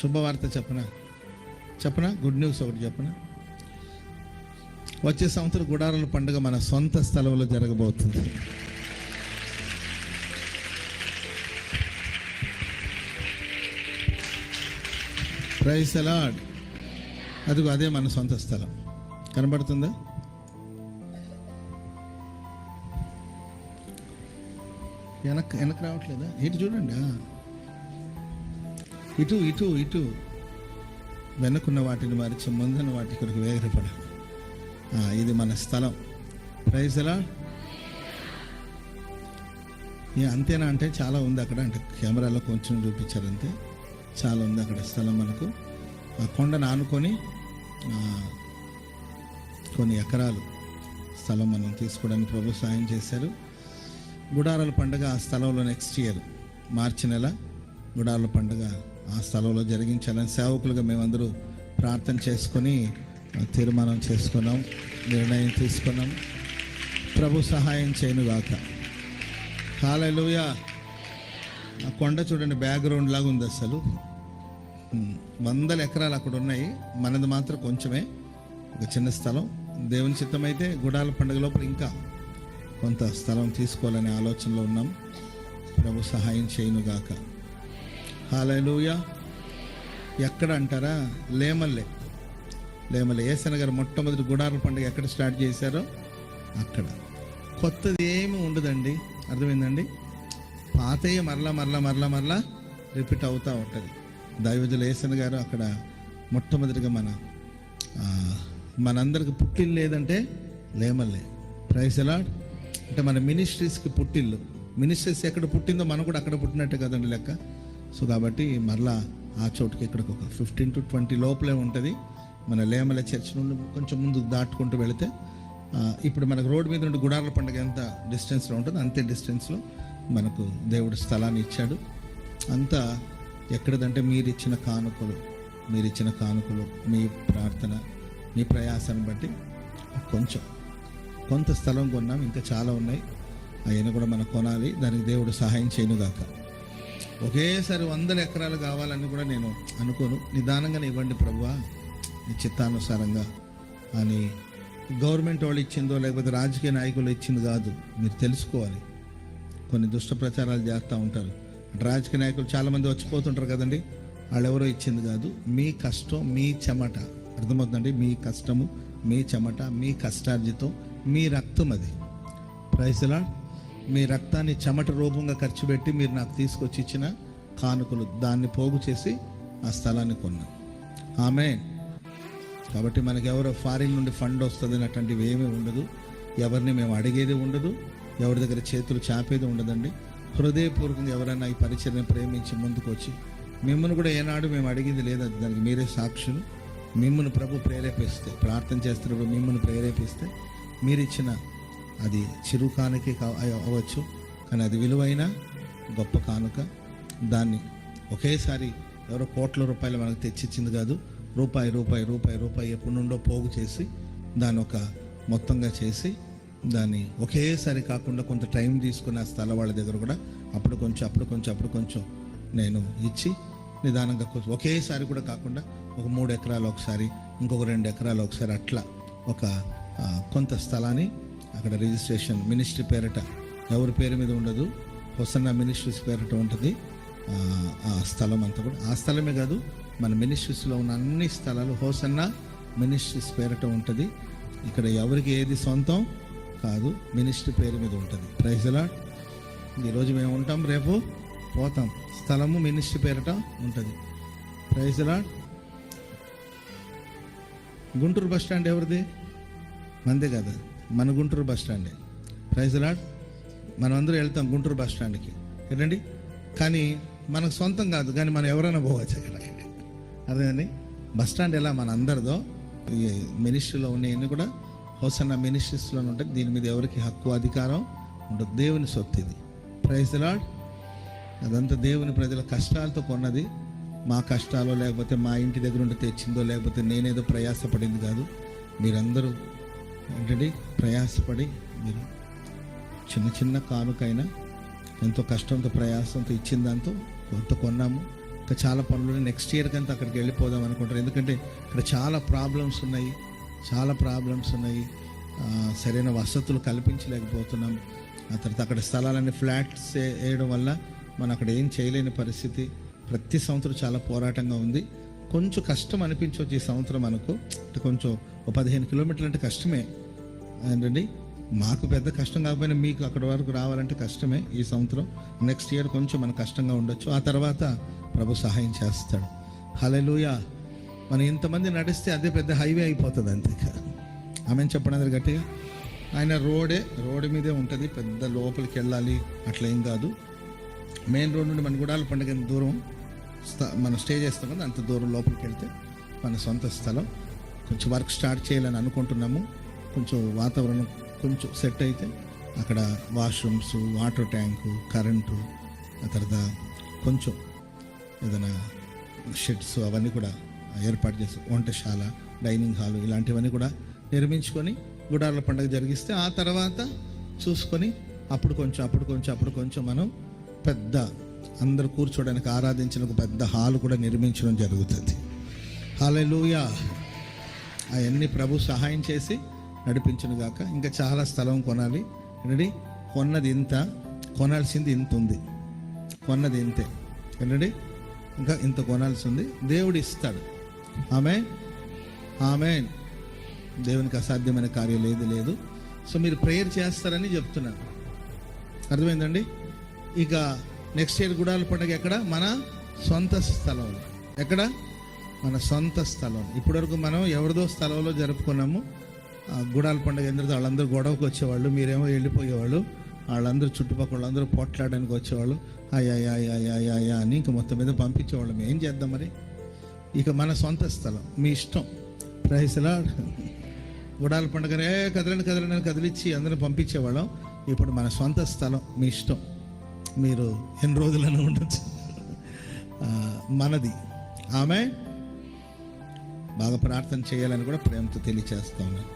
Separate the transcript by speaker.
Speaker 1: శుభవార్త చెప్పనా? చెప్పనా? గుడ్ న్యూస్ ఒకటి చెప్పనా? వచ్చే సంవత్సరం గుడారాల పండుగ మన సొంత స్థలంలో జరగబోతుంది. ప్రైస్ అలాడ్ అదిగో అదే మన సొంత స్థలం. కనబడుతుందా? వెనక్ వెనక్కి రావట్లేదా? ఏంటి చూడండి ఇటు ఇటు ఇటు. వెనకున్న వాటిని మరిచి ముందున్న వాటి కొరకు వేగరపడ ఇది మన స్థలం. ప్రైజ్ ఎలా అంతేనా అంటే చాలా ఉంది అక్కడ. అంటే కెమెరాలో కొంచెం చూపించారు అంతే. చాలా ఉంది అక్కడ స్థలం మనకు. ఆ కొండను ఆనుకొని కొన్ని ఎకరాలు స్థలం మనం తీసుకోవడానికి ప్రభు సాయం చేశారు. గుడారాల పండుగ ఆ స్థలంలో నెక్స్ట్ ఇయర్ మార్చి నెల. గుడారాల పండుగ ఆ స్థలంలో జరిగించాలని సేవకులుగా మేమందరూ ప్రార్థన చేసుకొని తీర్మానం చేసుకున్నాం నిర్ణయం తీసుకున్నాం. ప్రభు సహాయం చేయనుగాక. హాలూయా ఆ కొండ చూడండి బ్యాక్గ్రౌండ్ లాగా ఉంది అసలు. వందల ఎకరాలు అక్కడ ఉన్నాయి. మనది మాత్రం కొంచెమే. ఒక చిన్న స్థలం. దేవుని చిత్తమైతే గుడాల పండుగ లోపల ఇంకా కొంత స్థలం తీసుకోవాలనే ఆలోచనలో ఉన్నాం. ప్రభు సహాయం చేయనుగాక. హాలూయ ఎక్కడ అంటారా? లేమల్లే. లేమల్లే. ఏసన గారు మొట్టమొదటి గుడారుల పండుగ ఎక్కడ స్టార్ట్ చేశారో అక్కడ. కొత్తది ఏమి ఉండదండి. అర్థమైందండి? పాతయ్య మరలా మరలా మరలా మరలా రిపీట్ అవుతూ ఉంటుంది. దైవజులు ఏసన్ గారు అక్కడ మొట్టమొదటిగా మన మనందరికి పుట్టిల్లు లేదంటే లేమల్లే. ప్రైస్ ఎలాడ్ అంటే మన మినిస్ట్రీస్కి పుట్టిల్లు. మినిస్ట్రీస్ ఎక్కడ పుట్టిందో మనం కూడా అక్కడ పుట్టినట్టే కదండి లెక్క. సో కాబట్టి మరలా ఆ చోటుకి ఇక్కడికి ఒక ఫిఫ్టీన్ టు ట్వంటీ లోపలే ఉంటుంది. మన లేమల చర్చ్ నుండి కొంచెం ముందు దాటుకుంటూ వెళితే ఇప్పుడు మనకు రోడ్డు మీద నుండి గుడార్ల పండుగ ఎంత డిస్టెన్స్లో ఉంటుందో అంతే డిస్టెన్స్లో మనకు దేవుడు స్థలాన్ని ఇచ్చాడు. అంతా ఎక్కడదంటే మీరు ఇచ్చిన కానుకలు మీరు ఇచ్చిన కానుకలు మీ ప్రార్థన మీ ప్రయాసాన్ని బట్టి కొంచెం కొంత స్థలం కొన్నాం ఇంకా చాలా ఉన్నాయి. అవన్నీ కూడా మనం కొనాలి దానికి దేవుడు సహాయం చేయనుగాక. ఒకేసారి వందల ఎకరాలు కావాలని కూడా నేను అనుకోను. నిదానంగానే ఇవ్వండి ప్రభువా. నీ చిత్తానుసారంగా. అని గవర్నమెంట్ వాళ్ళు ఇచ్చిందో లేకపోతే రాజకీయ నాయకులు ఇచ్చింది కాదు. మీరు తెలుసుకోవాలి. కొన్ని దుష్ట ప్రచారాలు చేస్తూ ఉంటారు. రాజకీయ నాయకులు చాలామంది వచ్చిపోతుంటారు కదండి. వాళ్ళు ఎవరో ఇచ్చింది కాదు. మీ కష్టం మీ చెమట. అర్థమవుతుందండి? మీ కష్టము మీ చెమట మీ కష్టార్జితం మీ రక్తం అది. ప్రైజ్లా మీ రక్తాన్ని చెమట రూపంగా ఖర్చు పెట్టి మీరు నాకు తీసుకొచ్చి ఇచ్చిన కానుకలు దాన్ని పోగు చేసి ఆ స్థలాన్ని కొన్నాం ఆమె కాబట్టి మనకి ఎవరో ఫారిన్ నుండి ఫండ్ వస్తుంది అటువంటివి ఏమీ ఉండదు. ఎవరిని మేము అడిగేది ఉండదు. ఎవరి దగ్గర చేతులు చాపేది ఉండదండి. హృదయపూర్వకంగా ఎవరైనా ఈ పరిచయం ప్రేమించి ముందుకు వచ్చి మిమ్మల్ని కూడా ఏనాడు మేము అడిగింది లేదు. దానికి మీరే సాక్షులు. మిమ్మల్ని ప్రభు ప్రేరేపిస్తే ప్రార్థన చేస్తున్నప్పుడు మిమ్మల్ని ప్రేరేపిస్తే మీరు ఇచ్చిన అది చిరు కానుకే కా- అవ్వచ్చు. కానీ అది విలువైన గొప్ప కానుక. దాన్ని ఒకేసారి ఎవరో కోట్ల రూపాయలు మనకు తెచ్చిచ్చింది కాదు. రూపాయి రూపాయి రూపాయి రూపాయి ఎప్పటి నుండో పోగు చేసి దాన్ని ఒక మొత్తంగా చేసి దాన్ని ఒకేసారి కాకుండా కొంత టైం తీసుకుని ఆ స్థల వాళ్ళ దగ్గర కూడా అప్పుడు కొంచెం అప్పుడు కొంచెం అప్పుడు కొంచెం నేను ఇచ్చి నిదానంగా కొంచెం ఒకేసారి కూడా కాకుండా ఒక మూడు ఎకరాలు ఒకసారి ఇంకొక రెండు ఎకరాలు ఒకసారి అట్లా ఒక కొంత స్థలాన్ని అక్కడ రిజిస్ట్రేషన్ మినిస్ట్రీ పేరిట ఎవరి పేరు మీద ఉండదు హొసన్న మినిస్ట్రీస్ పేరిట ఉంటుంది. ఆ, స్థలం అంతా కూడా. ఆ స్థలమే కాదు మన మినిస్ట్రీస్లో ఉన్న అన్ని స్థలాలు హోసన్న మినిస్ట్రీస్ పేరిట ఉంటుంది. ఇక్కడ ఎవరికి ఏది సొంతం కాదు మినిస్ట్రీ పేరు మీద ఉంటుంది. ప్రైజ్లా ఈరోజు మేము ఉంటాం రేపు పోతాం. స్థలము మినిస్ట్రీ పేరిట ఉంటుంది. ప్రైజ్లా గుంటూరు బస్ స్టాండ్ ఎవరిది? మందే కదా. మన గుంటూరు బస్ స్టాండే. ప్రైజ్ లాడ్ మనమందరూ వెళ్తాం గుంటూరు బస్ స్టాండ్కి. ఏంటండి? కానీ మనకు సొంతం కాదు కానీ మనం ఎవరైనా పోవచ్చు అక్కడ అర్థమండి బస్ స్టాండ్ ఎలా మన అందరిదో మినిస్ట్రీలో ఉన్నాయన్నీ కూడా హోసన్న మినిస్ట్రీస్లో ఉంటాయి. దీని మీద ఎవరికి హక్కు అధికారం ఉండదు. దేవుని సొత్తు ఇది. ప్రైజ్ లాడ్ అదంతా దేవుని ప్రజల కష్టాలతో కొన్నది. మా కష్టాలు లేకపోతే మా ఇంటి దగ్గర ఉండి తెచ్చిందో లేకపోతే నేనేదో ప్రయాసపడింది కాదు. మీరందరూ ఆల్రెడీ ప్రయాసపడి మీరు చిన్న చిన్న కానుకైనా ఎంతో కష్టంతో ప్రయాసంతో ఇచ్చిన దాంతో కొంత కొన్నాము. ఇంకా చాలా పనులు నెక్స్ట్ ఇయర్ కంతా అక్కడికి వెళ్ళిపోదాం అనుకుంటారు. ఎందుకంటే ఇక్కడ చాలా ప్రాబ్లమ్స్ ఉన్నాయి. చాలా ప్రాబ్లమ్స్ ఉన్నాయి. సరైన వసతులు కల్పించలేకపోతున్నాం. ఆ తర్వాత అక్కడ స్థలాలన్నీ ఫ్లాట్స్ వేయడం వల్ల మనం అక్కడ ఏం చేయలేని పరిస్థితి. ప్రతి సంవత్సరం చాలా పోరాటంగా ఉంది. కొంచెం కష్టం అనిపించవచ్చు ఈ సంవత్సరం మనకు అంటే కొంచెం ఒక పదిహేను కిలోమీటర్లు అంటే కష్టమే. ఏంటండి మాకు పెద్ద కష్టం కాకపోయినా మీకు అక్కడ వరకు రావాలంటే కష్టమే ఈ సంవత్సరం. నెక్స్ట్ ఇయర్ కొంచెం మనకు కష్టంగా ఉండొచ్చు. ఆ తర్వాత ప్రభు సహాయం చేస్తాడు. హలెలుయ మనం ఇంతమంది నడిస్తే అదే పెద్ద హైవే అయిపోతుంది అంతే ఆమె చెప్పడం అది గట్టిగా. ఆయన రోడే రోడ్డు మీదే ఉంటుంది. పెద్ద లోపలికి వెళ్ళాలి. అట్లా ఏం కాదు. మెయిన్ రోడ్ నుండి మన గుడాల పండుగ దూరం? మనం స్టే చేస్తాం కదా అంత దూరం లోపలికి వెళ్తే మన సొంత స్థలం. కొంచెం వర్క్ స్టార్ట్ చేయాలని అనుకుంటున్నాము. కొంచెం వాతావరణం కొంచెం సెట్ అయితే అక్కడ వాష్రూమ్స్ వాటర్ ట్యాంకు కరెంటు ఆ తర్వాత కొంచెం ఏదైనా షెడ్స్ అవన్నీ కూడా ఏర్పాటు చేసి వంటశాల డైనింగ్ హాల్ ఇలాంటివన్నీ కూడా నిర్మించుకొని గుడార్ల పండుగ జరిగిస్తే ఆ తర్వాత చూసుకొని అప్పుడు కొంచెం అప్పుడు కొంచెం అప్పుడు కొంచెం మనం పెద్ద అందరు కూర్చోడానికి ఆరాధించిన ఒక పెద్ద హాల్ కూడా నిర్మించడం జరుగుతుంది. హాలూయా అవన్నీ ప్రభు సహాయం చేసి నడిపించును గాక. ఇంకా చాలా స్థలం కొనాలి. ఏంటండి కొన్నది ఇంత. కొనాల్సింది ఇంత ఉంది. కొన్నది ఇంతే. ఏంటండి ఇంకా ఇంత కొనాల్సి ఉంది. దేవుడు ఇస్తాడు. ఆమె ఆమె దేవునికి అసాధ్యమైన కార్యం లేదు లేదు. సో మీరు ప్రేయర్ చేస్తారని చెప్తున్నాను అర్థమైందండి? ఇక నెక్స్ట్ ఇయర్ గుడాల పండుగ ఎక్కడ? మన సొంత స్థలంలో. ఎక్కడ? మన సొంత స్థలం. ఇప్పటివరకు మనం ఎవరిదో స్థలంలో జరుపుకున్నాము. ఆ గుడాల పండుగ ఎందుకంటే వాళ్ళందరూ గొడవకు వచ్చేవాళ్ళు. మీరేమో వెళ్ళిపోయేవాళ్ళు. వాళ్ళందరూ చుట్టుపక్కల వాళ్ళందరూ పోట్లాడడానికి వచ్చేవాళ్ళు. అయ్యా అని ఇంక మొత్తం మీద పంపించేవాళ్ళం. ఏం చేద్దాం మరి? ఇక మన సొంత స్థలం. మీ ఇష్టం. ప్రైస్లా గుడాల పండుగనే కదలని కదలని అని కదిలిచ్చి అందరూ పంపించేవాళ్ళం. ఇప్పుడు మన సొంత స్థలం. మీ ఇష్టం. మీరు ఎన్ని రోజులను ఉండొచ్చు. మనది. ఆమె బాగా ప్రార్థన చేయాలని కూడా ప్రేమతో తెలియచేస్తా ఉన్నాను.